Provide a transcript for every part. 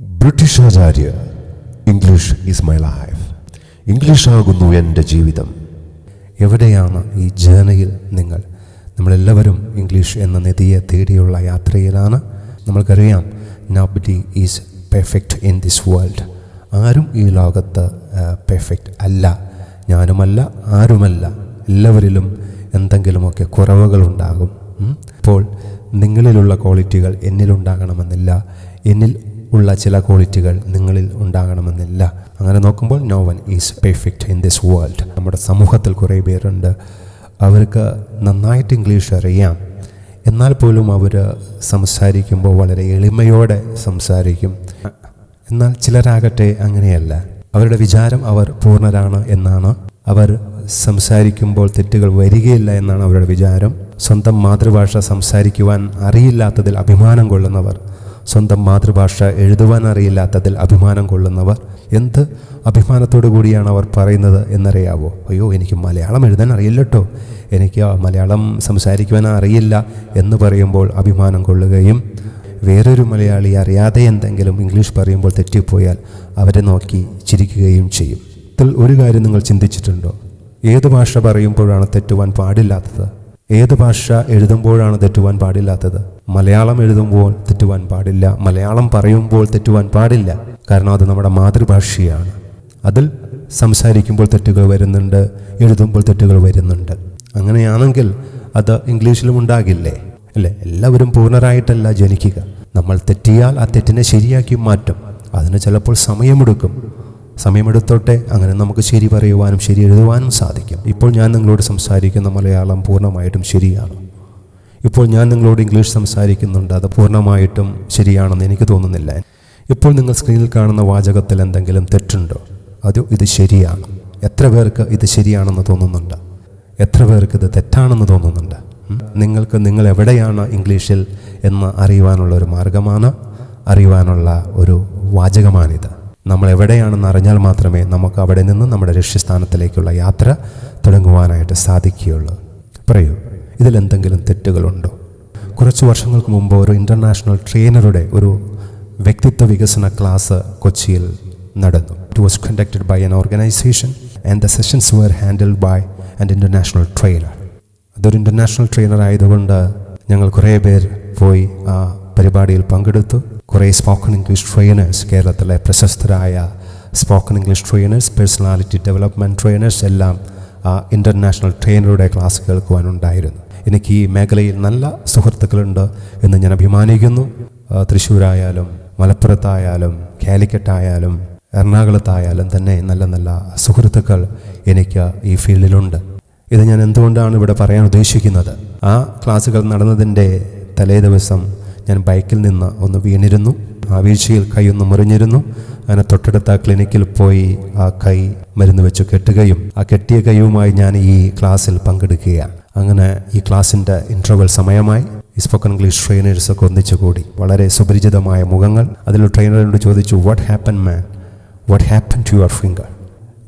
British Acharya English is my life. English ആകുന്നു എന്റെ ജീവിതം. എവിടെയാണ് ഈ ജേണയിൽ നിങ്ങൾ? നമ്മളെല്ലാവരും ഇംഗ്ലീഷ് എന്ന നിധിയെ തേടിയുള്ള യാത്രയിലാണ്. നമ്മൾക്കറിയാം nobody is perfect in this world ആരും ഈ ലോകത്ത് പെർഫെക്റ്റ് അല്ല. ഞാനുമല്ല ആരുമല്ല. എല്ലാവരിലും എന്തെങ്കിലുമൊക്കെ കുറവുകളുണ്ടാകും. അപ്പോൾ നിങ്ങളിലുള്ള ക്വാളിറ്റികൾ എന്നിലുണ്ടാകണമെന്നില്ല. എന്നിൽ ഉള്ള ചില ക്വാളിറ്റികൾ നിങ്ങളിൽ ഉണ്ടാകണമെന്നില്ല. അങ്ങനെ നോക്കുമ്പോൾ no one is perfect in this world നമ്മുടെ സമൂഹത്തിൽ കുറേ പേരുണ്ട്. അവർക്ക് നന്നായിട്ട് ഇംഗ്ലീഷ് അറിയാം. എന്നാൽ പോലും അവർ സംസാരിക്കുമ്പോൾ വളരെ എളിമയോടെ സംസാരിക്കും. എന്നാൽ ചിലരാകട്ടെ അങ്ങനെയല്ല. അവരുടെ വിചാരം അവർ പൂർണരാണ് എന്നാണ്. അവർ സംസാരിക്കുമ്പോൾ തെറ്റുകൾ വരികയില്ല എന്നാണ് അവരുടെ വിചാരം. സ്വന്തം മാതൃഭാഷ സംസാരിക്കുവാൻ അറിയില്ലാത്തതിൽ അഭിമാനം കൊള്ളുന്നവർ സ്വന്തം മാതൃഭാഷ എഴുതുവാൻ അറിയില്ലാത്തതിൽ അഭിമാനം കൊള്ളുന്നവർ എന്ത് അഭിമാനത്തോടു കൂടിയാണ് അവർ പറയുന്നത് എന്നറിയാവോ? അയ്യോ എനിക്ക് മലയാളം എഴുതാൻ അറിയില്ലട്ടോ എനിക്ക് മലയാളം സംസാരിക്കുവാൻ അറിയില്ല എന്ന് പറയുമ്പോൾ അഭിമാനം കൊള്ളുകയും വേറൊരു മലയാളി അറിയാതെ എന്തെങ്കിലും ഇംഗ്ലീഷ് പറയുമ്പോൾ തെറ്റിപ്പോയാൽ അവരെ നോക്കി ചിരിക്കുകയും ചെയ്യും. ഇതിൽ ഒരു കാര്യം നിങ്ങൾ ചിന്തിച്ചിട്ടുണ്ടോ? ഏത് ഭാഷ പറയുമ്പോഴാണ് തെറ്റുവാൻ പാടില്ലാത്തത്? ഏത് ഭാഷ എഴുതുമ്പോഴാണ് തെറ്റുവാൻ പാടില്ലാത്തത്? മലയാളം എഴുതുമ്പോൾ തെറ്റുവാൻ പാടില്ല. മലയാളം പറയുമ്പോൾ തെറ്റുവാൻ പാടില്ല. കാരണം അത് നമ്മുടെ മാതൃഭാഷയാണ്. അതിൽ സംസാരിക്കുമ്പോൾ തെറ്റുകൾ വരുന്നുണ്ട് എഴുതുമ്പോൾ തെറ്റുകൾ വരുന്നുണ്ട്. അങ്ങനെയാണെങ്കിൽ അത് ഇംഗ്ലീഷിലും ഉണ്ടാകില്ലേ? അല്ലേ? എല്ലാവരും പൂർണരായിട്ടല്ല ജനിക്കുക. നമ്മൾ തെറ്റിയാൽ ആ തെറ്റിനെ ശരിയാക്കി മാറ്റും. അതിന് ചിലപ്പോൾ സമയമെടുക്കും. സമയമെടുത്തോട്ടെ അങ്ങനെ നമുക്ക് ശരി പറയുവാനും ശരി എഴുതുവാനും സാധിക്കും. ഇപ്പോൾ ഞാൻ നിങ്ങളോട് സംസാരിക്കുന്ന മലയാളം പൂർണമായിട്ടും ശരിയാണ്. ഇപ്പോൾ ഞാൻ നിങ്ങളോട് ഇംഗ്ലീഷ് സംസാരിക്കുന്നുണ്ട്. അത് പൂർണമായിട്ടും ശരിയാണെന്ന് എനിക്ക് തോന്നുന്നില്ല. ഇപ്പോൾ നിങ്ങൾ സ്ക്രീനിൽ കാണുന്ന വാചകത്തിൽ എന്തെങ്കിലും തെറ്റുണ്ടോ? അത് ഇത് ശരിയാണ്. എത്ര പേർക്ക് ഇത് ശരിയാണെന്ന് തോന്നുന്നുണ്ട്? എത്ര പേർക്ക് ഇത് തെറ്റാണെന്ന് തോന്നുന്നുണ്ട്? നിങ്ങൾക്ക് നിങ്ങൾ എവിടെയാണ് ഇംഗ്ലീഷിൽ എന്ന് അറിയുവാനുള്ള ഒരു മാർഗമാണ് അറിയുവാനുള്ള ഒരു വാചകമാണിത്. നമ്മൾ എവിടെയാണെന്ന് അറിഞ്ഞാൽ മാത്രമേ നമുക്ക് അവിടെ നിന്ന് നമ്മുടെ ലക്ഷ്യസ്ഥാനത്തിലേക്കുള്ള യാത്ര തുടങ്ങുവാനായിട്ട് സാധിക്കുകയുള്ളൂ. പറയൂ. ഇതിലെന്തെങ്കിലും തെറ്റുകളുണ്ടോ? കുറച്ച് വർഷങ്ങൾക്ക് മുമ്പ് ഒരു ഇന്റർനാഷണൽ ട്രെയിനറുടെ ഒരു വ്യക്തിത്വ വികസന ക്ലാസ് കൊച്ചിയിൽ നടന്നു. It was conducted by an organisation and the sessions were handled by and international trainer അതൊരു ഇന്റർനാഷണൽ ട്രെയിനർ ആയതുകൊണ്ട് ഞങ്ങൾ കുറേ പേർ പോയി ആ പരിപാടിയിൽ പങ്കെടുത്തു. കുറേ സ്പോക്കൺ ഇംഗ്ലീഷ് ട്രെയിനേഴ്സ് കേരളത്തിലെ പ്രശസ്തരായ spoken English trainers personality development trainers എല്ലാം ആ ഇന്റർനാഷണൽ ട്രെയിനറുടെ ക്ലാസ് കേൾക്കുവാനുണ്ടായിരുന്നു. എനിക്ക് ഈ മേഖലയിൽ നല്ല സുഹൃത്തുക്കളുണ്ട് എന്ന് ഞാൻ അഭിമാനിക്കുന്നു. തൃശ്ശൂരായാലും മലപ്പുറത്തായാലും കാലിക്കറ്റായാലും എറണാകുളത്തായാലും തന്നെ നല്ല നല്ല സുഹൃത്തുക്കൾ എനിക്ക് ഈ ഫീൽഡിലുണ്ട്. ഇത് ഞാൻ എന്തുകൊണ്ടാണ് ഇവിടെ പറയാൻ ഉദ്ദേശിക്കുന്നത്? ആ ക്ലാസ്സുകൾ നടന്നതിന്റെ തലേ ദിവസം ഞാൻ ബൈക്കിൽ നിന്ന് ഒന്ന് വീണിരുന്നു. ആ വീഴ്ചയിൽ കൈ ഒന്ന് മുറിഞ്ഞിരുന്നു. അങ്ങനെ തൊട്ടടുത്ത ക്ലിനിക്കിൽ പോയി ആ കൈ മരുന്ന് വെച്ച് കെട്ടുകയും ആ കെട്ടിയ കൈയുമായി ഞാൻ ഈ ക്ലാസ്സിൽ പങ്കെടുക്കുകയാണ്. അങ്ങനെ ഈ ക്ലാസ്സിന്റെ ഇന്റർവൽ സമയമായി. ഈ സ്പോക്കൺ ഇംഗ്ലീഷ് ട്രെയിനേഴ്സൊക്കെ ഒന്നിച്ചു കൂടി. വളരെ സുപരിചിതമായ മുഖങ്ങൾ. അതിൽ ട്രെയിനറിനോട് ചോദിച്ചു what happen man what happen to your finger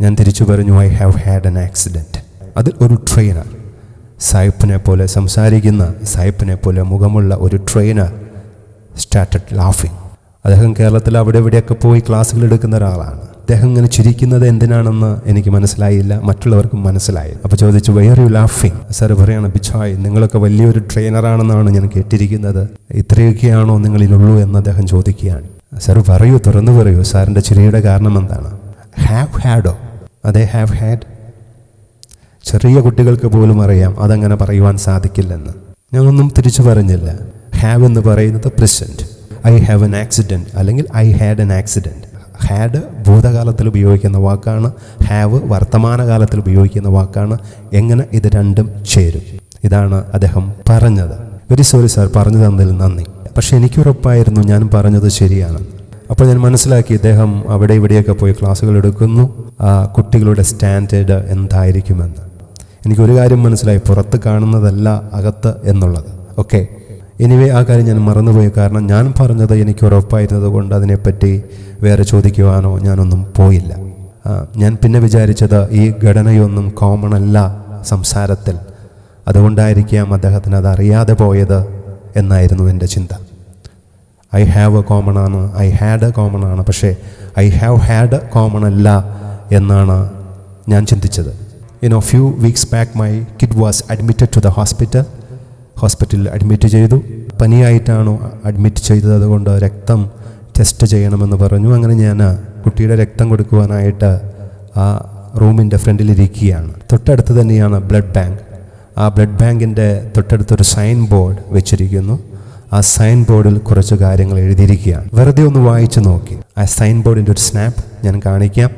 ഞാൻ തിരിച്ചു പറഞ്ഞു I have had an accident അത് ഒരു ട്രെയിനർ സായിപ്പിനെ പോലെ സംസാരിക്കുന്ന സായിപ്പിനെ പോലെ മുഖമുള്ള ഒരു ട്രെയിനർ സ്റ്റാർട്ടഡ് ലാഫിങ് അദ്ദേഹം കേരളത്തിൽ അവിടെ ഇവിടെയൊക്കെ പോയി ക്ലാസ്സുകൾ എടുക്കുന്ന ഒരാളാണ്. അദ്ദേഹം ഇങ്ങനെ ചിരിക്കുന്നത് എന്തിനാണെന്ന് എനിക്ക് മനസ്സിലായില്ല മറ്റുള്ളവർക്കും മനസ്സിലായി അപ്പോൾ ചോദിച്ചു വെയർ യു ലാഫിങ് സാർ പറയാണ് ബിച്ചായ് നിങ്ങളൊക്കെ വലിയൊരു ട്രെയിനറാണെന്നാണ് ഞാൻ കേട്ടിരിക്കുന്നത്. ഇത്രയൊക്കെയാണോ നിങ്ങളിലുള്ളൂ? എന്ന് അദ്ദേഹം ചോദിക്കുകയാണ്. സാർ പറയൂ തുറന്നു പറയൂ. സാറിന്റെ ചിരിയുടെ കാരണം എന്താണ്? ഹാവ് ഹാഡോ അതേ ഹാവ് ഹാഡ് ചെറിയ കുട്ടികൾക്ക് പോലും അറിയാം അതങ്ങനെ പറയുവാൻ സാധിക്കില്ലെന്ന്. ഞാനൊന്നും തിരിച്ചു പറഞ്ഞില്ല. ഹാവ് എന്ന് പറയുന്നത് present I have an accident അല്ലെങ്കിൽ I had an accident had ഭൂതകാലത്തിൽ ഉപയോഗിക്കുന്ന വാക്കാണ് ഹാവ് വർത്തമാനകാലത്തിൽ ഉപയോഗിക്കുന്ന വാക്കാണ് എങ്ങനെ ഇത് രണ്ടും ചേരും? ഇതാണ് അദ്ദേഹം പറഞ്ഞത്. വെരി സോറി സാർ പറഞ്ഞു തന്നതിൽ നന്ദി. പക്ഷെ എനിക്കുറപ്പായിരുന്നു ഞാൻ പറഞ്ഞത് ശരിയാണ്. അപ്പോൾ ഞാൻ മനസ്സിലാക്കി ഇദ്ദേഹം അവിടെ ഇവിടെയൊക്കെ പോയി ക്ലാസ്സുകൾ എടുക്കുന്നു. ആ കുട്ടികളുടെ സ്റ്റാൻഡേർഡ് എന്തായിരിക്കുമെന്ന്. എനിക്കൊരു കാര്യം മനസ്സിലായി പുറത്ത് കാണുന്നതല്ല അകത്ത് എന്നുള്ളത്. ഓക്കെ എനിവേ ആ കാര്യം ഞാൻ മറന്നുപോയി കാരണം ഞാൻ പറഞ്ഞത് എനിക്ക് ഉറപ്പായിരുന്നത് കൊണ്ട് അതിനെപ്പറ്റി വേറെ ചോദിക്കുവാനോ ഞാനൊന്നും പോയില്ല. ഞാൻ പിന്നെ വിചാരിച്ചത് ഈ ഘടനയൊന്നും കോമൺ അല്ല സംസാരത്തിൽ. അതുകൊണ്ടായിരിക്കാം അദ്ദേഹത്തിന് അത് അറിയാതെ പോയത് എന്നായിരുന്നു എന്റെ ചിന്ത. ഐ ഹാവ് എ കോമൺ ആണ് ഐ ഹാഡ് എ കോമൺ ആണ് പക്ഷേ ഐ ഹാവ് ഹാഡ് കോമൺ അല്ല എന്നാണ് ഞാൻ ചിന്തിച്ചത്. You know few weeks back my kid was admitted to the hospital ഹോസ്പിറ്റലിൽ അഡ്മിറ്റ് ചെയ്തു. പനിയായിട്ടാണോ അഡ്മിറ്റ് ചെയ്തത് അതുകൊണ്ട് രക്തം ടെസ്റ്റ് ചെയ്യണമെന്ന് പറഞ്ഞു. അങ്ങനെ ഞാൻ കുട്ടിയുടെ രക്തം കൊടുക്കുവാനായിട്ട് ആ റൂമിന്റെ ഫ്രണ്ടിലിരിക്കുകയാണ്. തൊട്ടടുത്ത് തന്നെയാണ് ബ്ലഡ് ബാങ്ക്. ആ ബ്ലഡ് ബാങ്കിന്റെ തൊട്ടടുത്തൊരു സൈൻ ബോർഡ് വെച്ചിരിക്കുന്നു. ആ സൈൻ ബോർഡിൽ കുറച്ച് കാര്യങ്ങൾ എഴുതിയിരിക്കുകയാണ്. വെറുതെ ഒന്ന് വായിച്ചു നോക്കി. ആ സൈൻ ബോർഡിന്റെ ഒരു സ്നാപ്പ് ഞാൻ കാണിക്കാം.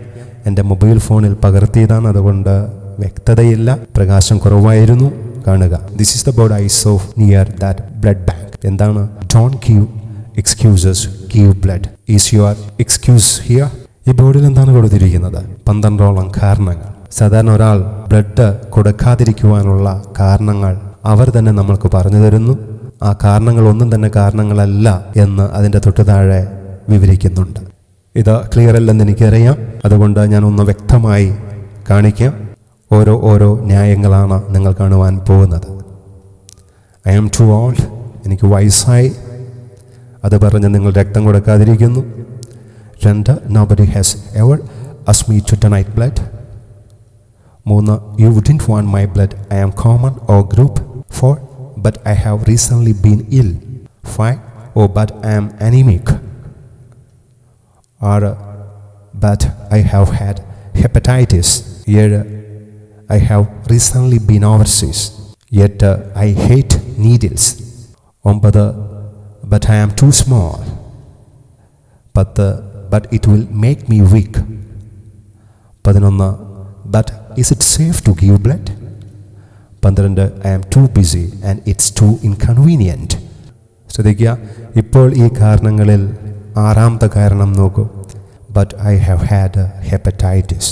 എന്റെ മൊബൈൽ ഫോണിൽ പകർത്തിയതാണ്. അതുകൊണ്ട് വ്യക്തതയില്ല. പ്രകാശം കുറവായിരുന്നു. കാണുക. This is the board I saw near that blood bank എന്താണ്? Don't give excuses give blood is your excuse here ഈ ബോർഡിൽ എന്താണ് കൊടുത്തിരിക്കുന്നത്? പന്ത്രണ്ടോളം കാരണങ്ങൾ. സാധാരണ ഒരാൾ ബ്ലഡ് കൊടുക്കാതിരിക്കുവാനുള്ള കാരണങ്ങൾ അവർ തന്നെ നമ്മൾക്ക് പറഞ്ഞു തരുന്നു. ആ കാരണങ്ങൾ ഒന്നും തന്നെ കാരണങ്ങളല്ല എന്ന് അതിന്റെ തൊട്ടു താഴെ വിവരിക്കുന്നുണ്ട്. ഇത് ക്ലിയർ അല്ലെന്ന് എനിക്കറിയാം. അതുകൊണ്ട് ഞാൻ ഒന്ന് വ്യക്തമായി കാണിക്കാം. ഓരോ ഓരോ ന്യായങ്ങളാണ് നിങ്ങൾ കാണുവാൻ പോകുന്നത്. ഐ ആം ടു ഓൾഡ് എനിക്ക് വയസ്സായി. അത് പറഞ്ഞ് നിങ്ങൾ രക്തം കൊടുക്കാതിരിക്കുന്നു. രണ്ട് നോബഡി ഹാസ് എവർ അസ് മീ ടു നൈറ്റ് ബ്ലഡ് മൂന്ന് you wouldn't want my blood I am common O group four but I have recently been ill five oh but I am anaemic ആറ് but I have had hepatitis ഏഴ് I have recently been overseas yet I hate needles ഒമ്പത് but I am too small പത്ത് but it will make me weak പതിനൊന്ന് but is it safe to give blood പന്ത്രണ്ട് I am too busy and it's too inconvenient ശ്രദ്ധിക്കുക ഇപ്പോൾ ഈ കാരണങ്ങളിൽ ആറാമത്തെ കാരണം നോക്കൂ. But I have had hepatitis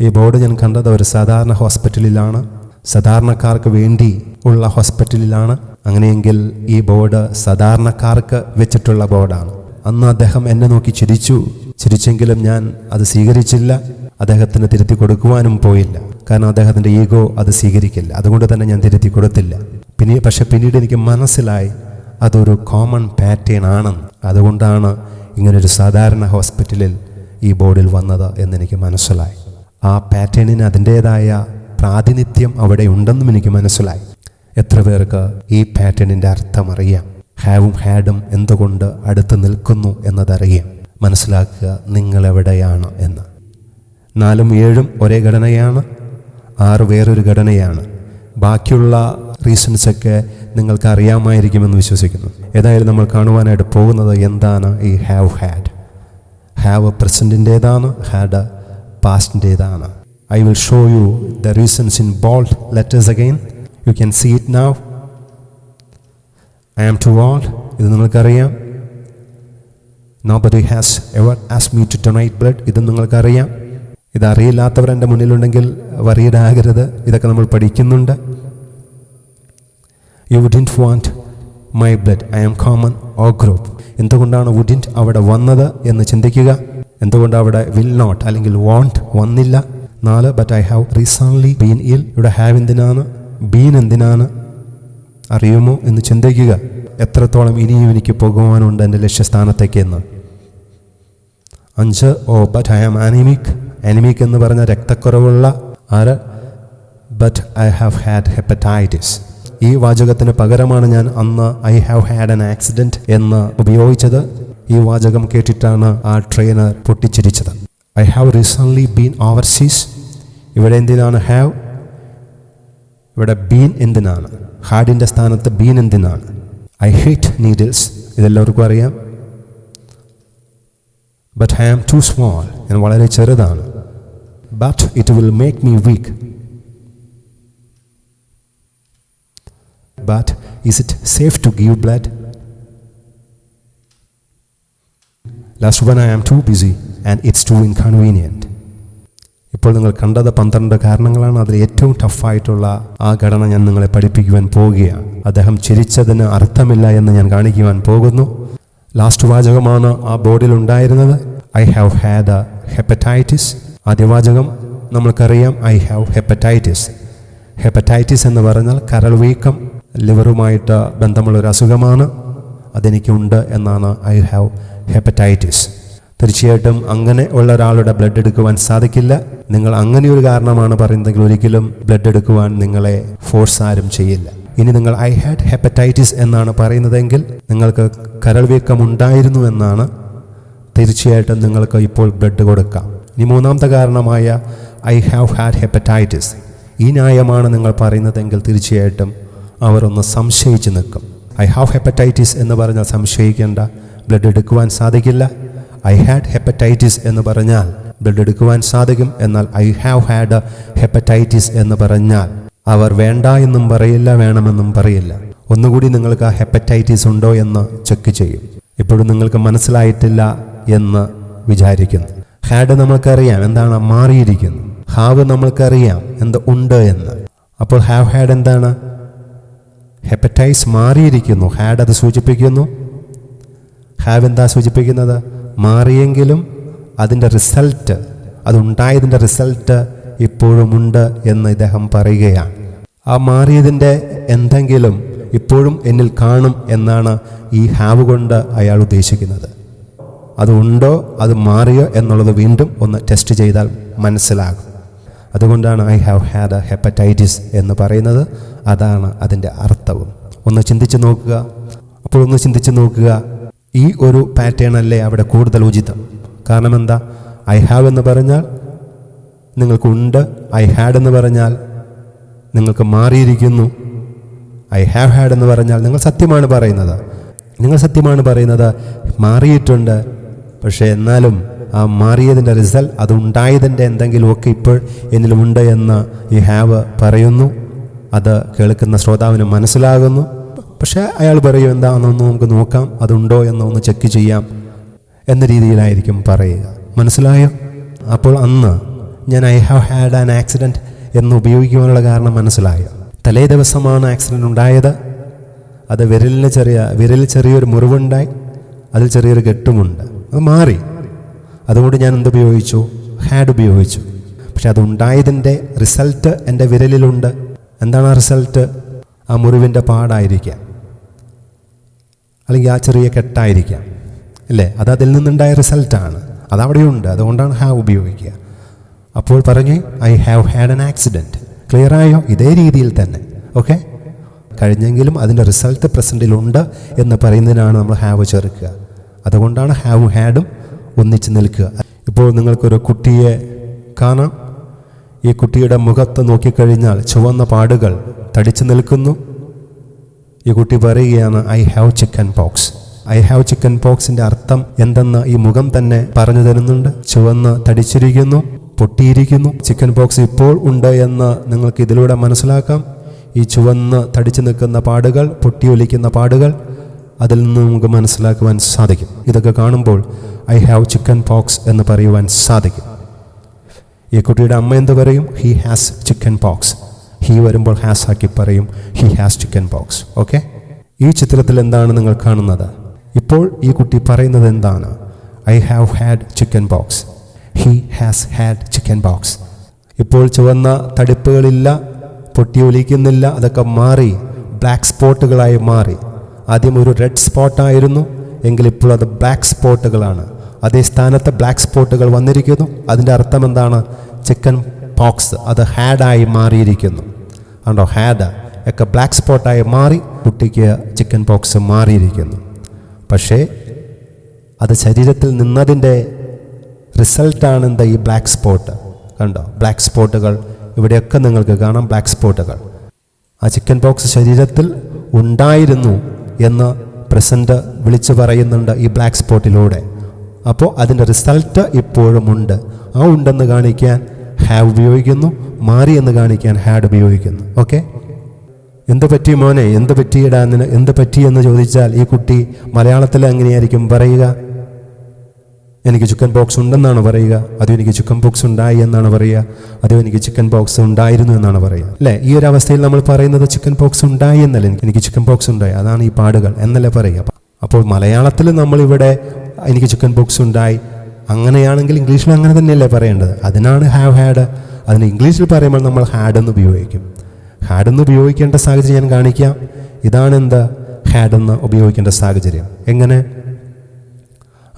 ഈ ബോർഡ് ഞാൻ കണ്ടത് ഒരു സാധാരണ ഹോസ്പിറ്റലിലാണ്. സാധാരണക്കാർക്ക് വേണ്ടി ഉള്ള ഹോസ്പിറ്റലിലാണ്. അങ്ങനെയെങ്കിൽ ഈ ബോർഡ് സാധാരണക്കാർക്ക് വെച്ചിട്ടുള്ള ബോർഡാണ്. അന്ന് അദ്ദേഹം എന്നെ നോക്കി ചിരിച്ചു. ചിരിച്ചെങ്കിലും ഞാൻ അത് സ്വീകരിച്ചില്ല. അദ്ദേഹത്തിന് തിരുത്തി കൊടുക്കുവാനും പോയില്ല. കാരണം അദ്ദേഹത്തിന്റെ ഈഗോ അത് സ്വീകരിക്കില്ല. അതുകൊണ്ട് തന്നെ ഞാൻ തിരുത്തി കൊടുത്തില്ല. പിന്നെ പക്ഷെ പിന്നീട് എനിക്ക് മനസ്സിലായി അതൊരു കോമൺ പാറ്റേൺ ആണെന്ന്. അതുകൊണ്ടാണ് ഇങ്ങനൊരു സാധാരണ ഹോസ്പിറ്റലിൽ ഈ ബോർഡിൽ വന്നത് എന്നെനിക്ക് മനസ്സിലായി. ആ പാറ്റേണിന് അതിന്റേതായ പ്രാതിനിധ്യം അവിടെ ഉണ്ടെന്നും എനിക്ക് മനസ്സിലായി. എത്ര പേർക്ക് ഈ പാറ്റേണിന്റെ അർത്ഥം അറിയാം ഹാവും ഹാഡും എന്തുകൊണ്ട് അടുത്ത് നിൽക്കുന്നു എന്നതറിയാം. മനസ്സിലാക്കുക നിങ്ങൾ എവിടെയാണ് എന്ന്. നാലും ഏഴും ഒരേ ഘടനയാണ് ആറ് വേറൊരു ഘടനയാണ്. ബാക്കിയുള്ള റീസൺസൊക്കെ നിങ്ങൾക്ക് അറിയാമായിരിക്കുമെന്ന് വിശ്വസിക്കുന്നു. ഏതായാലും നമ്മൾ കാണുവാനായിട്ട് പോകുന്നത് എന്താണ് ഈ ഹാവ് ഹാഡ്? ഹാവ് പ്രസന്റിന്റേതാണ് had പാസ്റ്റിന്റേതാണ് I will show you the reasons in bold letters again you can see it now I am to all ഇത് നിങ്ങൾക്കറിയാം. നോ ബഡി ഹാസ് എവർ ആസ് മീ ടു ടൊണൈറ്റ് ബ്ലഡ് ഇത് നിങ്ങൾക്കറിയാം. ഇതറിയില്ലാത്തവർ എന്റെ മുന്നിലുണ്ടെങ്കിൽ വറിയിടാകരുത്. ഇതൊക്കെ നമ്മൾ പഠിക്കുന്നുണ്ട്. You wouldn't want my blood I am common O group എന്തുകൊണ്ടാണ് വുഡിന്റ് അവിടെ വന്നത് എന്ന് ചിന്തിക്കുക? എന്തുകൊണ്ട് അവിടെ വിൽ നോട്ട് അല്ലെങ്കിൽ വോണ്ട് വന്നില്ല? നാല് but I have recently been ill ഇവിടെ ഹാവ് എന്തിനാണ്? ബീൻ എന്തിനാണ്? അറിയുമോ എന്ന് ചിന്തിക്കുക. എത്രത്തോളം ഇനിയും എനിക്ക് പോകുവാനുണ്ട് എന്റെ ലക്ഷ്യസ്ഥാനത്തേക്ക് എന്ന്. അഞ്ച് ഓ ബട്ട് ഐ ആം ആനിമിക് അനിമിക് എന്ന് പറഞ്ഞ രക്തക്കുറവുള്ള ആറ് but I have had hepatitis ഈ വാചകത്തിന് പകരമാണ് ഞാൻ അന്ന് I have had an accident എന്ന് ഉപയോഗിച്ചത്. ഈ വാചകം കേട്ടിട്ടാണ് ആ trainer പൊട്ടിച്ചിരിച്ചത്. I have recently been overseas ഇവിടെ എന്തിനാണ് ഹാവ് ഇവിടെ ബീൻ എന്തിനാണ്? ഹാഡിന്റെ സ്ഥാനത്ത് ബീൻ എന്തിനാണ്? ഐ ഹേറ്റ് നീഡിൽസ് ഇതെല്ലാവർക്കും അറിയാം. But I am too small ഞാൻ വളരെ ചെറുതാണ്. But it will make me weak but is it safe to give blood last one I am too busy and it's too inconvenient ഇപ്പോൾ നിങ്ങൾ കണ്ടത് പന്ത്രണ്ട് കാരണങ്ങളാണ്. അതിൽ ഏറ്റവും ടഫായിട്ടുള്ള ആ ഘടന ഞാൻ നിങ്ങളെ പഠിപ്പിക്കുവാൻ പോവുകയാണ് അദ്ദേഹം ചിരിച്ചതിന് അർത്ഥമില്ല എന്ന് ഞാൻ കാണിക്കുവാൻ പോകുന്നു. ലാസ്റ്റ് വാചകമാണ് ആ ബോർഡിൽ ഉണ്ടായിരുന്നത്. I have had a hepatitis ആദ്യ വാചകം നമ്മൾക്കറിയാം. ഐ ഹാവ് ഹെപ്പറ്റൈറ്റിസ് ഹെപ്പറ്റൈറ്റിസ് എന്ന് പറഞ്ഞാൽ കരൾ വീക്കം ലിവറുമായിട്ട് ബന്ധമുള്ള ഒരു അസുഖമാണ്. അതെനിക്കുണ്ട് എന്നാണ്. I have hepatitis. തീർച്ചയായിട്ടും അങ്ങനെ ഉള്ള ഒരാളുടെ ബ്ലഡ് എടുക്കുവാൻ സാധിക്കില്ല. നിങ്ങൾ അങ്ങനെ ഒരു കാരണമാണ് പറയുന്നതെങ്കിൽ ഒരിക്കലും ബ്ലഡ് എടുക്കുവാൻ നിങ്ങളെ ഫോഴ്സ് ആരും ചെയ്യില്ല. ഇനി നിങ്ങൾ ഐ ഹാഡ് ഹെപ്പറ്റൈറ്റിസ് എന്നാണ് പറയുന്നതെങ്കിൽ നിങ്ങൾക്ക് കരൾ വീക്കം ഉണ്ടായിരുന്നു എന്നാണ് തീർച്ചയായിട്ടും നിങ്ങൾക്ക് ഇപ്പോൾ ബ്ലഡ് കൊടുക്കാം. ഇനി മൂന്നാമത്തെ കാരണമായ ഐ ഹാവ് ഹാഡ് ഹെപ്പറ്റൈറ്റിസ് ഈ ന്യായമാണ് നിങ്ങൾ പറയുന്നതെങ്കിൽ തീർച്ചയായിട്ടും അവരൊന്ന് സംശയിച്ച് നിൽക്കും. ഐ ഹാവ് ഹെപ്പറ്റൈറ്റിസ് എന്ന് പറഞ്ഞാൽ സംശയിക്കേണ്ട ബ്ലഡ് എടുക്കുവാൻ സാധിക്കില്ല. ഐ ഹാഡ് ഹെപ്പറ്റൈറ്റിസ് എന്ന് പറഞ്ഞാൽ ബ്ലഡ് എടുക്കുവാൻ സാധിക്കും എന്നാൽ ഐ ഹാവ് ഹാഡ് ഹെപ്പറ്റൈറ്റിസ് എന്ന് പറഞ്ഞാൽ അവർ വേണ്ട എന്നും പറയില്ല വേണമെന്നും പറയില്ല. ഒന്നുകൂടി നിങ്ങൾക്ക് ആ ഹെപ്പറ്റൈറ്റിസ് ഉണ്ടോ എന്ന് ചെക്ക് ചെയ്യും. ഇപ്പോഴും നിങ്ങൾക്ക് മനസ്സിലായിട്ടില്ല എന്ന് വിചാരിക്കുന്നു. ഹാഡ് നമ്മൾക്കറിയാം എന്താണ് മാറിയിരിക്കുന്നു. ഹാവ് നമ്മൾക്കറിയാം എന്ത് ഉണ്ട് എന്ന്. അപ്പോൾ ഹാവ് ഹാഡ് എന്താണ്? ഹെപ്പറ്റൈസ് മാറിയിരിക്കുന്നു. ഹാഡ് അത് സൂചിപ്പിക്കുന്നു. ഹാവ് എന്താ സൂചിപ്പിക്കുന്നത്? മാറിയെങ്കിലും അതിന്റെ റിസൾട്ട് അതുണ്ടായതിന്റെ റിസൾട്ട് ഇപ്പോഴുമുണ്ട് എന്ന് ഇദ്ദേഹം പറയുകയാണ്. ആ മാറിയതിന്റെ എന്തെങ്കിലും ഇപ്പോഴും എന്നിൽ കാണും എന്നാണ് ഈ ഹാവ് കൊണ്ട് അയാൾ ഉദ്ദേശിക്കുന്നത്. അതുണ്ടോ അത് മാറിയോ എന്നുള്ളത് വീണ്ടും ഒന്ന് ടെസ്റ്റ് ചെയ്താൽ മനസ്സിലാകും. അതുകൊണ്ടാണ് I have had a hepatitis എന്ന് പറയുന്നത്. അതാണ് അതിന്റെ അർത്ഥവും. ഒന്ന് ചിന്തിച്ച് നോക്കുക. അപ്പോൾ ഒന്ന് ചിന്തിച്ച് നോക്കുക. ഈ ഒരു പാറ്റേൺ അല്ലേ അവിടെ കൂടുതൽ ഉചിതം? കാരണം എന്താ? ഐ ഹാവ് എന്ന് പറഞ്ഞാൽ നിങ്ങൾക്കുണ്ട്. ഐ ഹാഡ് എന്ന് പറഞ്ഞാൽ നിങ്ങൾക്ക് മാറിയിരിക്കുന്നു. ഐ ഹാവ് ഹാഡ് എന്ന് പറഞ്ഞാൽ നിങ്ങൾ സത്യമാണ് പറയുന്നത്. നിങ്ങൾ സത്യമാണ് പറയുന്നത്. മാറിയിട്ടുണ്ട്. പക്ഷേ എന്നാലും ആ മാറിയതിന്റെ റിസൾട്ട് അത് ഉണ്ടായതിന്റെ എന്തെങ്കിലുമൊക്കെ ഇപ്പോൾ എന്നിലുമുണ്ട് എന്ന് ഈ ഹാവ് പറയുന്നു. അത് കേൾക്കുന്ന ശ്രോതാവിന് മനസ്സിലാകുന്നു. പക്ഷേ അയാൾ പറയും എന്താണെന്നൊന്ന് നമുക്ക് നോക്കാം അതുണ്ടോ എന്നൊന്ന് ചെക്ക് ചെയ്യാം എന്ന രീതിയിലായിരിക്കും പറയുക. മനസ്സിലായോ? അപ്പോൾ അന്ന് ഞാൻ I have had an accident എന്ന് ഉപയോഗിക്കുവാനുള്ള കാരണം മനസ്സിലായോ. തലേ ദിവസമാണ് ആക്സിഡന്റ് ഉണ്ടായത്. അത് വിരലിന് ചെറിയ വിരലിൽ ചെറിയൊരു മുറിവുണ്ടായി. അതിൽ ചെറിയൊരു കെട്ടുമുണ്ട്. അത് മാറി. അതുകൊണ്ട് ഞാൻ എന്ത് എന്തുപയോഗിച്ചു ഹാഡ് ഉപയോഗിച്ചു. പക്ഷെ അതുണ്ടായതിന്റെ റിസൾട്ട് എന്റെ വിരലിലുണ്ട്. എന്താണ് ആ റിസൾട്ട് ആ മുറിവിന്റെ പാടായിരിക്കാം. അല്ലെങ്കിൽ ആ ചെറിയ കെട്ടായിരിക്കാം. അല്ലേ അത് അതിൽ നിന്നുണ്ടായ റിസൾട്ടാണ് അതവിടെയുണ്ട് അതുകൊണ്ടാണ് ഹാവ് ഉപയോഗിക്കുക. അപ്പോൾ പറഞ്ഞു I have had an accident clear ആയോ? ഇതേ രീതിയിൽ തന്നെ. ഓക്കെ? കഴിഞ്ഞെങ്കിലും അതിന്റെ റിസൾട്ട് പ്രസന്റിലുണ്ട് എന്ന് പറയുന്നതിനാണ് നമ്മൾ ഹാവ് ചേർക്കുക. അതുകൊണ്ടാണ് ഹാവ് ഹാഡും ഒന്നിച്ച് നിൽക്കുക. ഇപ്പോൾ നിങ്ങൾക്കൊരു കുട്ടിയെ കാണാം. ഈ കുട്ടിയുടെ മുഖത്ത് നോക്കിക്കഴിഞ്ഞാൽ ചുവന്ന പാടുകൾ തടിച്ചു നിൽക്കുന്നു. ഈ കുട്ടി പറയുകയാണ് I have chicken pox. I have chicken പോക്സിന്റെ അർത്ഥം എന്തെന്ന് ഈ മുഖം തന്നെ പറഞ്ഞു തരുന്നുണ്ട്. ചുവന്ന് തടിച്ചിരിക്കുന്നു പൊട്ടിയിരിക്കുന്നു. ചിക്കൻ പോക്സ് ഇപ്പോൾ ഉണ്ട് എന്ന് നിങ്ങൾക്ക് ഇതിലൂടെ മനസ്സിലാക്കാം. ഈ ചുവന്ന് തടിച്ചു നിൽക്കുന്ന പാടുകൾ പൊട്ടി പൊട്ടിയൊലിക്കുന്ന പാടുകൾ അതിൽ നിന്ന് നമുക്ക് മനസ്സിലാക്കുവാൻ സാധിക്കും. ഇതൊക്കെ കാണുമ്പോൾ ഐ ഹാവ് ചിക്കൻ പോക്സ് എന്ന് പറയുവാൻ സാധിക്കും. ഈ കുട്ടിയുടെ അമ്മ എന്ത് പറയും? He has chicken pox he വരുമ്പോൾ ഹാസ് ആക്കി പറയും he has chicken pox okay ഈ ചിത്രത്തിൽ എന്താണ് നിങ്ങൾ കാണുന്നത്? ഇപ്പോൾ ഈ കുട്ടി പറയുന്നത് എന്താണ്? I have had chicken pox he has had chicken pox ഇപ്പോൾ ചുവന്ന തടിപ്പുകളില്ല പൊട്ടി ഒലിക്കുന്നില്ല അതൊക്കെ മാറി ബ്ലാക്ക് സ്പോട്ടുകളായി മാറി. ആദ്യം ഒരു റെഡ് സ്പോട്ടായിരുന്നു എങ്കിൽ ഇപ്പോൾ അത് ബ്ലാക്ക് സ്പോട്ടുകളാണ് അതേ സ്ഥാനത്ത് ബ്ലാക്ക് സ്പോട്ടുകൾ വന്നിരിക്കുന്നു. അതിന്റെ അർത്ഥം എന്താണ്? ചിക്കൻ പോക്സ് അത് ഹാഡായി മാറിയിരിക്കുന്നു. കണ്ടോ ഹാദ ഒക്കെ ബ്ലാക്ക് സ്പോട്ടായി മാറി കുട്ടിക്ക് ചിക്കൻ പോക്സ് മാറിയിരിക്കുന്നു. പക്ഷേ അത് ശരീരത്തിൽ നിന്നതിന്റെ റിസൾട്ടാണ് എന്താ ഈ ബ്ലാക്ക് സ്പോട്ട് കണ്ടോ? ബ്ലാക്ക് സ്പോട്ടുകൾ ഇവിടെയൊക്കെ നിങ്ങൾക്ക് കാണാം ബ്ലാക്ക് സ്പോട്ടുകൾ ആ ചിക്കൻ പോക്സ് ശരീരത്തിൽ ഉണ്ടായിരുന്നു എന്ന് പ്രസന്റ് വിളിച്ചു പറയുന്നുണ്ട് ഈ ബ്ലാക്ക് സ്പോട്ടിലൂടെ അപ്പോൾ അതിന്റെ റിസൾട്ട് ഇപ്പോഴും ഉണ്ട്. ആ ഉണ്ടെന്ന് കാണിക്കാൻ ഹാവ് ഉപയോഗിക്കുന്നു. മാറി എന്ന് കാണിക്കാൻ ഹാഡ് ഉപയോഗിക്കുന്നു. ഓക്കെ എന്ത് പറ്റി മോനെ? എന്ത് പറ്റിയിടാ? നിന എന്ത് പറ്റി എന്ന് ചോദിച്ചാൽ ഈ കുട്ടി മലയാളത്തിൽ എങ്ങനെയായിരിക്കും പറയുക? എനിക്ക് ചിക്കൻ ബോക്സ് ഉണ്ടെന്നാണ് പറയുക. അതോ എനിക്ക് ചിക്കൻ ബോക്സ് ഉണ്ടായി എന്നാണ് പറയുക. അതോ എനിക്ക് ചിക്കൻ ബോക്സ് ഉണ്ടായിരുന്നു എന്നാണ് പറയുക. അല്ലേ? ഈ ഒരു അവസ്ഥയിൽ നമ്മൾ പറയുന്നത് ചിക്കൻ ബോക്സ് ഉണ്ടായി എന്നല്ല? എനിക്ക് ചിക്കൻ ബോക്സ് ഉണ്ടായി. അതാണ് ഈ പാടുകൾ എന്നല്ലേ പറയുക? അപ്പോൾ മലയാളത്തിൽ നമ്മളിവിടെ എനിക്ക് ചിക്കൻ ബോക്സ് ഉണ്ടായി. അങ്ങനെയാണെങ്കിൽ ഇംഗ്ലീഷിൽ അങ്ങനെ തന്നെയല്ലേ പറയേണ്ടത്? അതിനാണ് ഹാവ് ഹാഡ് അതിന് ഇംഗ്ലീഷിൽ പറയുമ്പോൾ നമ്മൾ ഹാഡ് എന്ന് ഉപയോഗിക്കും. ഹാഡ് എന്ന് ഉപയോഗിക്കേണ്ട സാഹചര്യം ഞാൻ കാണിക്കാം. ഇതാണ് എന്താ? ഹാഡ് എന്ന് ഉപയോഗിക്കേണ്ട സാഹചര്യം. എങ്ങനെ?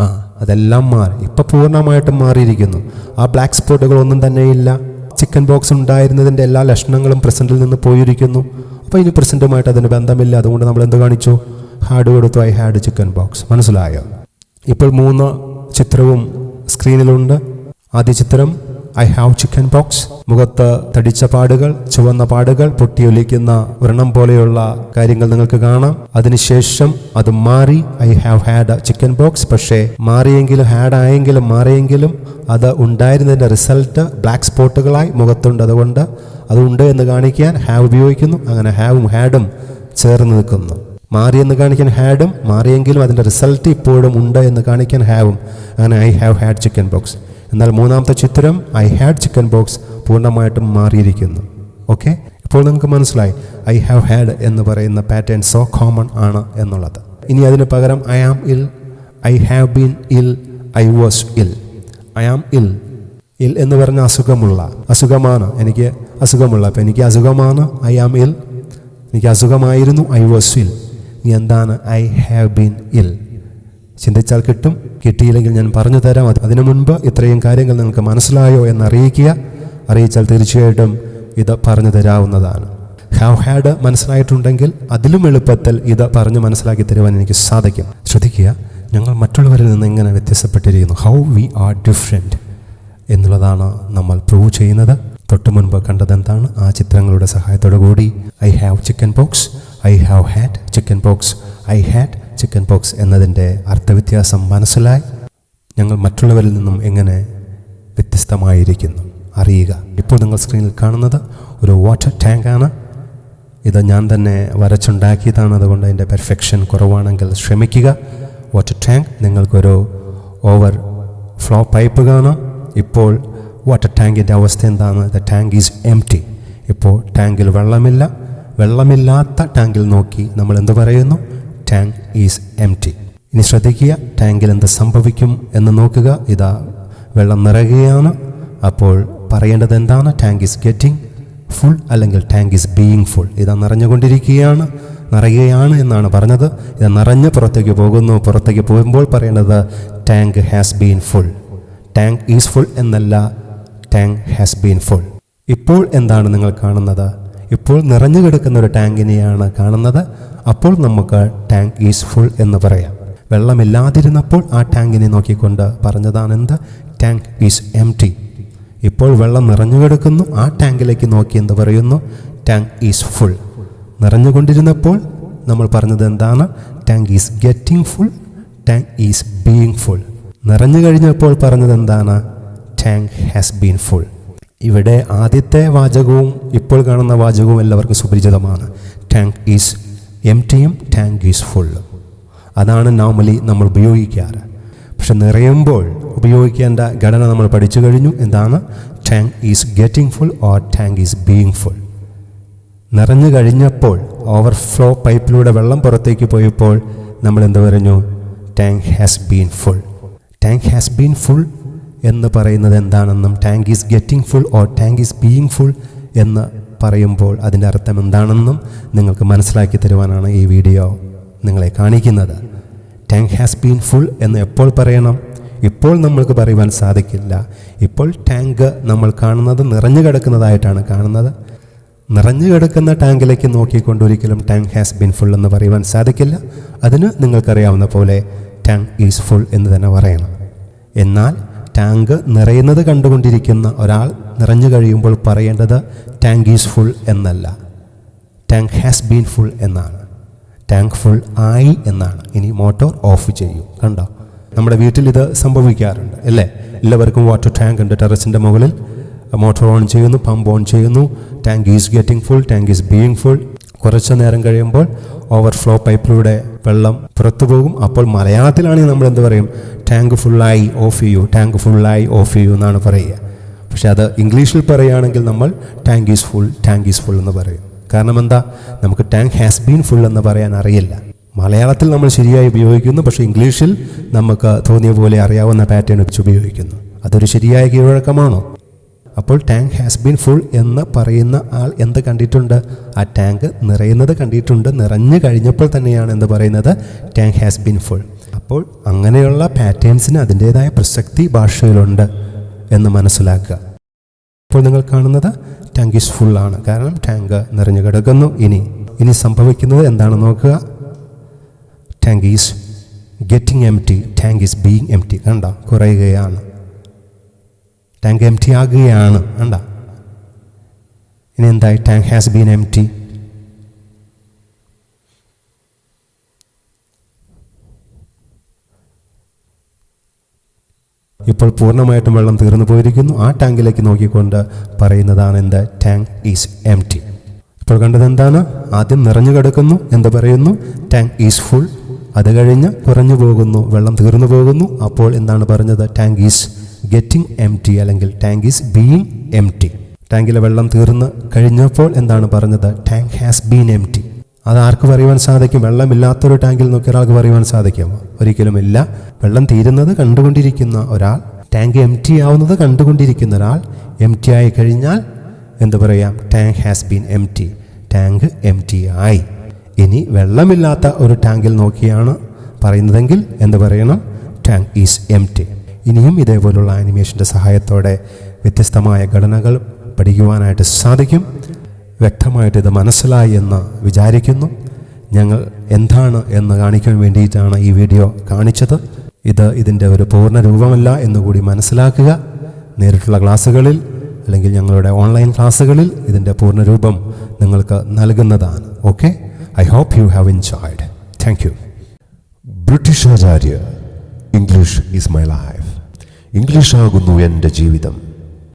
ആ അതെല്ലാം മാറി. ഇപ്പം പൂർണമായിട്ടും മാറിയിരിക്കുന്നു. ആ ബ്ലാക്ക് സ്പോട്ടുകളൊന്നും തന്നെയില്ല ചിക്കൻ ബോക്സ് ഉണ്ടായിരുന്നതിന്റെ എല്ലാ ലക്ഷണങ്ങളും പ്രസന്റിൽ നിന്ന് പോയിരിക്കുന്നു. അപ്പോൾ ഇനി പ്രസന്റുമായിട്ട് അതിന് ബന്ധമില്ല. അതുകൊണ്ട് നമ്മൾ എന്ത് കാണിച്ചു? ഹാഡ് കൊടുത്തു. ഐ ഹാഡ് ചിക്കൻ ബോക്സ് മനസ്സിലായോ? ഇപ്പോൾ മൂന്ന് ചിത്രവും സ്ക്രീനിലുണ്ട്. ആദ്യ ചിത്രം ഐ ഹാവ് ചിക്കൻ ബോക്സ് മുഖത്ത് തടിച്ച പാടുകൾ ചുവന്ന പാടുകൾ പൊട്ടിയൊലിക്കുന്ന വ്രണം പോലെയുള്ള കാര്യങ്ങൾ നിങ്ങൾക്ക് കാണാം. അതിനുശേഷം അത് മാറി I have had chicken pox പക്ഷേ മാറിയെങ്കിലും ഹാഡ് ആയെങ്കിലും മാറിയെങ്കിലും അത് ഉണ്ടായിരുന്നതിന്റെ റിസൾട്ട് ബ്ലാക്ക് സ്പോട്ടുകളായി മുഖത്തുണ്ട്. അതുകൊണ്ട് അതുണ്ട് എന്ന് കാണിക്കാൻ ഹാവ് ഉപയോഗിക്കുന്നു. അങ്ങനെ ഹാവും ഹാഡും ചേർന്ന് നിൽക്കുന്നു. മാറിയെന്ന് കാണിക്കാൻ ഹാഡും മാറിയെങ്കിലും അതിന്റെ റിസൾട്ട് ഇപ്പോഴും ഉണ്ട് എന്ന് കാണിക്കാൻ ഹാവും. അങ്ങനെ I have had chicken box എന്നാൽ മൂന്നാമത്തെ ചിത്രം ഐ ഹാഡ് ചിക്കൻ ബോക്സ് പൂർണമായിട്ടും മാറിയിരിക്കുന്നു. ഓക്കെ ഇപ്പോൾ നിങ്ങൾക്ക് മനസ്സിലായി ഐ ഹാവ് ഹാഡ് എന്ന് പറയുന്ന പാറ്റേൺ സോ കോമൺ ആണ് എന്നുള്ളത്. ഇനി അതിന് പകരം I am ill I have been ill I was ill I am ill ill എന്ന് പറഞ്ഞ അസുഖമുള്ള അസുഖമാണ്. എനിക്ക് അസുഖമുള്ള അപ്പം എനിക്ക് അസുഖമാണ് ഐ ആം ഇൽ എനിക്ക് അസുഖമായിരുന്നു ഐ വാസ് ഇൽ എന്താണ് ഐ ഹാവ് ബീൻ ഇൽ. ചിന്തിച്ചാൽ കിട്ടും. കിട്ടിയില്ലെങ്കിൽ ഞാൻ പറഞ്ഞു തരാം. അതിനു മുൻപ് ഇത്രയും കാര്യങ്ങൾ നിങ്ങൾക്ക് മനസ്സിലായോ എന്ന് അറിയിക്കുക അറിയിച്ചാൽ തീർച്ചയായിട്ടും ഇത് പറഞ്ഞു തരാവുന്നതാണ്. ഹാവ് ഹാഡ് മനസ്സിലായിട്ടുണ്ടെങ്കിൽ അതിലും എളുപ്പത്തിൽ ഇത് പറഞ്ഞ് മനസ്സിലാക്കി തരുവാൻ എനിക്ക് സാധിക്കും. ശ്രദ്ധിക്കുക ഞങ്ങൾ മറ്റുള്ളവരിൽ നിന്ന് ഇങ്ങനെ വ്യത്യസ്തപ്പെട്ടിരിക്കുന്നു. ഹൗ വി ആർ ഡിഫറെന്റ് എന്നുള്ളതാണ് നമ്മൾ പ്രൂവ് ചെയ്യുന്നത്. തൊട്ടു മുൻപ് കണ്ടതെന്താണ് ആ ചിത്രങ്ങളുടെ സഹായത്തോടു കൂടി I have chicken pox I have had chicken pox I had chicken pox എന്നതിന്റെ അർത്ഥവ്യത്യാസം മനസ്സിലായി. ഞങ്ങൾ മറ്റുള്ളവരിൽ നിന്നും എങ്ങനെ വ്യത്യസ്തമായിരിക്കുന്നു? അറിയുക. ഇപ്പോൾ നിങ്ങൾ സ്ക്രീനിൽ കാണുന്നത് ഒരു വാട്ടർ ടാങ്കാണ് ഇത് ഞാൻ തന്നെ വരച്ചുണ്ടാക്കിയതാണ്. അതുകൊണ്ട് അതിന്റെ പെർഫെക്ഷൻ കുറവാണെങ്കിൽ ശ്രമിക്കുക. വാട്ടർ ടാങ്ക് നിങ്ങൾക്കൊരു ഓവർ ഫ്ലോ പൈപ്പ് കാണാം. ഇപ്പോൾ വാട്ടർ ടാങ്കിന്റെ അവസ്ഥ എന്താണ്? ദ ടാങ്ക് ഈസ് എം ഇപ്പോൾ ടാങ്കിൽ വെള്ളമില്ല. വെള്ളമില്ലാത്ത ടാങ്കിൽ നോക്കി നമ്മൾ എന്ത് പറയുന്നു? ടാങ്ക് ഈസ് എം ടി ഇനി ശ്രദ്ധിക്കുക ടാങ്കിൽ എന്ത് സംഭവിക്കും എന്ന് നോക്കുക. ഇതാ വെള്ളം നിറയുകയാണ്. അപ്പോൾ പറയേണ്ടത് എന്താണ്? ടാങ്ക് ഈസ് ഗെറ്റിംഗ് ഫുൾ അല്ലെങ്കിൽ ടാങ്ക് ഈസ് ബീയിങ് ഫുൾ. ഇതാ നിറഞ്ഞുകൊണ്ടിരിക്കുകയാണ് നിറയുകയാണ് എന്നാണ് പറഞ്ഞത്. ഇത് നിറഞ്ഞ് പുറത്തേക്ക് പോകുന്നു. പുറത്തേക്ക് പോകുമ്പോൾ പറയേണ്ടത് tank has been full. Tank is full എന്നല്ല ടാങ്ക് ഹാസ് ബീൻ ഫുൾ. ഇപ്പോൾ എന്താണ് നിങ്ങൾ കാണുന്നത്? ഇപ്പോൾ നിറഞ്ഞു കിടക്കുന്ന ഒരു ടാങ്കിനെയാണ് കാണുന്നത്. അപ്പോൾ നമുക്ക് ടാങ്ക് ഈസ് ഫുൾ എന്ന് പറയാം. വെള്ളമില്ലാതിരുന്നപ്പോൾ ആ ടാങ്കിനെ നോക്കിക്കൊണ്ട് പറഞ്ഞതാണ് എന്ത് ടാങ്ക് ഈസ് എം ടി ഇപ്പോൾ വെള്ളം നിറഞ്ഞു കിടക്കുന്നു. ആ ടാങ്കിലേക്ക് നോക്കി എന്ത് പറയുന്നു? Tank is full. നിറഞ്ഞുകൊണ്ടിരുന്നപ്പോൾ നമ്മൾ പറഞ്ഞത് എന്താണ്? Tank is getting full tank is being full നിറഞ്ഞു കഴിഞ്ഞപ്പോൾ പറഞ്ഞത് എന്താണ്? ടാങ്ക് ഹാസ് ബീൻ ഫുൾ ഇവിടെ ആദ്യത്തെ വാചകവും ഇപ്പോൾ കാണുന്ന വാചകവും എല്ലാവർക്കും സുപരിചിതമാണ്. ടാങ്ക് ഈസ് എം ടിയും ടാങ്ക് ഈസ് ഫുൾ അതാണ് നോർമലി നമ്മൾ ഉപയോഗിക്കാറ്. പക്ഷെ നിറയുമ്പോൾ ഉപയോഗിക്കേണ്ട ഘടന നമ്മൾ പഠിച്ചു കഴിഞ്ഞു. എന്താണ്? Tank is getting full or tank is being full നിറഞ്ഞു കഴിഞ്ഞപ്പോൾ ഓവർഫ്ലോ പൈപ്പിലൂടെ വെള്ളം പുറത്തേക്ക് പോയപ്പോൾ നമ്മൾ എന്ത് പറഞ്ഞു? Tank has been full tank has been full എന്ന് പറയുന്നത് എന്താണെന്നും tank is getting full or tank is being full എന്ന് പറയുമ്പോൾ അതിന്റെ അർത്ഥം എന്താണെന്നും നിങ്ങൾക്ക് മനസ്സിലാക്കി തരുവാനാണ് ഈ വീഡിയോ നിങ്ങളെ കാണിക്കുന്നത്. ടാങ്ക് ഹാസ് ബീൻ ഫുൾ എന്ന് എപ്പോൾ പറയണം? ഇപ്പോൾ നമ്മൾക്ക് പറയുവാൻ സാധിക്കില്ല. ഇപ്പോൾ ടാങ്ക് നമ്മൾ കാണുന്നത് നിറഞ്ഞു കിടക്കുന്നതായിട്ടാണ് കാണുന്നത്. നിറഞ്ഞു കിടക്കുന്ന ടാങ്കിലേക്ക് നോക്കിക്കൊണ്ട് ഒരിക്കലും ടാങ്ക് ഹാസ് ബീൻ ഫുൾ എന്ന് പറയുവാൻ സാധിക്കില്ല. അതിന് നിങ്ങൾക്കറിയാവുന്ന പോലെ ടാങ്ക് ഈസ് ഫുൾ എന്ന് തന്നെ പറയണം. എന്നാൽ ടാങ്ക് നിറയുന്നത് കണ്ടുകൊണ്ടിരിക്കുന്ന ഒരാൾ നിറഞ്ഞു കഴിയുമ്പോൾ പറയേണ്ടത് ടാങ്ക് ഈസ് ഫുൾ എന്നല്ല. ടാങ്ക് ഹാസ് ബീൻ ഫുൾ എന്നാണ്. ടാങ്ക് ഫുൾ ആയി എന്നാണ്. ഇനി മോട്ടോർ ഓഫ് ചെയ്യൂ. കണ്ടോ? നമ്മുടെ വീട്ടിൽ ഇത് സംഭവിക്കാറുണ്ട് അല്ലേ? എല്ലാവർക്കും വാട്ടർ ടാങ്ക് ഉണ്ട്. ടെറസിന്റെ മുകളിൽ മോട്ടോർ ഓൺ ചെയ്യുന്നു പമ്പ് ഓൺ ചെയ്യുന്നു. Tank is getting full tank is being full കുറച്ച് നേരം കഴിയുമ്പോൾ ഓവർഫ്ലോ പൈപ്പിലൂടെ വെള്ളം പുറത്തു പോകും അപ്പോൾ മലയാളത്തിലാണെങ്കിൽ നമ്മൾ എന്ത് പറയും? ടാങ്ക് ഫുള്ളായി ഓഫ് ചെയ്യൂ ടാങ്ക് ഫുള്ളായി ഓഫ് ചെയ്യൂ എന്നാണ് പറയുക. പക്ഷെ അത് ഇംഗ്ലീഷിൽ പറയുകയാണെങ്കിൽ നമ്മൾ tank is full tank is full എന്ന് പറയും. കാരണം എന്താ? നമുക്ക് ടാങ്ക് ഹാസ് ബീൻ ഫുൾ എന്ന് പറയാൻ അറിയില്ല. മലയാളത്തിൽ നമ്മൾ ശരിയായി ഉപയോഗിക്കുന്നു പക്ഷേ ഇംഗ്ലീഷിൽ നമുക്ക് തോന്നിയ പോലെ അറിയാവുന്ന പാറ്റേൺ വെച്ച് ഉപയോഗിക്കുന്നു. അതൊരു ശരിയായ കീഴ്വഴക്കമാണോ? അപ്പോൾ ടാങ്ക് ഹാസ് ബീൻ ഫുൾ എന്ന് പറയുന്ന ആൾ എന്ത് കണ്ടിട്ടുണ്ട്? ആ ടാങ്ക് നിറയുന്നത് കണ്ടിട്ടുണ്ട് നിറഞ്ഞു കഴിഞ്ഞപ്പോൾ തന്നെയാണ് എന്ത് പറയുന്നത്? ടാങ്ക് ഹാസ് ബീൻ ഫുൾ അപ്പോൾ അങ്ങനെയുള്ള പാറ്റേൺസിന് അതിന്റേതായ പ്രസക്തി ഭാഷയിലുണ്ട് എന്ന് മനസ്സിലാക്കുക. അപ്പോൾ നിങ്ങൾ കാണുന്നത് ടാങ്ക് ഈസ് ഫുൾ ആണ്. കാരണം ടാങ്ക് നിറഞ്ഞു കിടക്കുന്നു. ഇനി ഇനി സംഭവിക്കുന്നത് എന്താണെന്ന് നോക്കുക? Tank is getting empty tank is being empty കണ്ട? കുറയുകയാണ്. ടാങ്ക് എം ടി ആകുകയാണ്. വേണ്ട ഇനി എന്തായി? Tank has been empty ഇപ്പോൾ പൂർണമായിട്ടും വെള്ളം തീർന്നു പോയിരിക്കുന്നു. ആ ടാങ്കിലേക്ക് നോക്കിക്കൊണ്ട് പറയുന്നതാണ് എന്ത്? ടാങ്ക് ഈസ് എം ടി ഇപ്പോൾ കണ്ടത് എന്താണ്? ആദ്യം നിറഞ്ഞു കിടക്കുന്നു. എന്ത് പറയുന്നു? ടാങ്ക് ഈസ് ഫുൾ അത് കഴിഞ്ഞ് കുറഞ്ഞു പോകുന്നു. വെള്ളം തീർന്നു പോകുന്നു. അപ്പോൾ എന്താണ് പറഞ്ഞത്? Tank is getting empty അല്ലെങ്കിൽ tank is being empty ടാങ്കിലെ വെള്ളം തീർന്ന് കഴിഞ്ഞപ്പോൾ എന്താണ് പറഞ്ഞത്? Tank has been empty അത് ആർക്ക് പറയുവാൻ സാധിക്കും? വെള്ളമില്ലാത്തൊരു ടാങ്കിൽ നോക്കി ഒരാൾക്ക് പറയുവാൻ സാധിക്കുമോ? ഒരിക്കലുമില്ല വെള്ളം തീരുന്നത് കണ്ടുകൊണ്ടിരിക്കുന്ന ഒരാൾ ടാങ്ക് എം ടി ആവുന്നത് കണ്ടുകൊണ്ടിരിക്കുന്ന ഒരാൾ എം ടി ആയി കഴിഞ്ഞാൽ എന്ത് പറയാം? Tank has been empty tank empty ആയി. ഇനി വെള്ളമില്ലാത്ത ഒരു ടാങ്കിൽ നോക്കിയാണ് പറയുന്നതെങ്കിൽ എന്ത് പറയണം? ടാങ്ക് ഈസ് എം ടി ഇനിയും ഇതേപോലുള്ള ആനിമേഷന്റെ സഹായത്തോടെ വ്യത്യസ്തമായ ഘടനകൾ പഠിക്കുവാനായിട്ട് സാധിക്കും. വ്യക്തമായിട്ട് ഇത് മനസ്സിലായി എന്ന് വിചാരിക്കുന്നു. ഞങ്ങൾ എന്താണ് എന്ന് കാണിക്കാൻ വേണ്ടിയിട്ടാണ് ഈ വീഡിയോ കാണിച്ചത്. ഇത് ഇതിന്റെ ഒരു പൂർണ രൂപമല്ല എന്നുകൂടി മനസ്സിലാക്കുക. നേരിട്ടുള്ള ക്ലാസ്സുകളിൽ അല്ലെങ്കിൽ ഞങ്ങളുടെ ഓൺലൈൻ ക്ലാസ്സുകളിൽ ഇതിന്റെ പൂർണ രൂപം നിങ്ങൾക്ക് നൽകുന്നതാണ്. Okay? I hope you have enjoyed. Thank you. British Acharya English is my life. English ആകുന്നു എന്റെ ജീവിതം.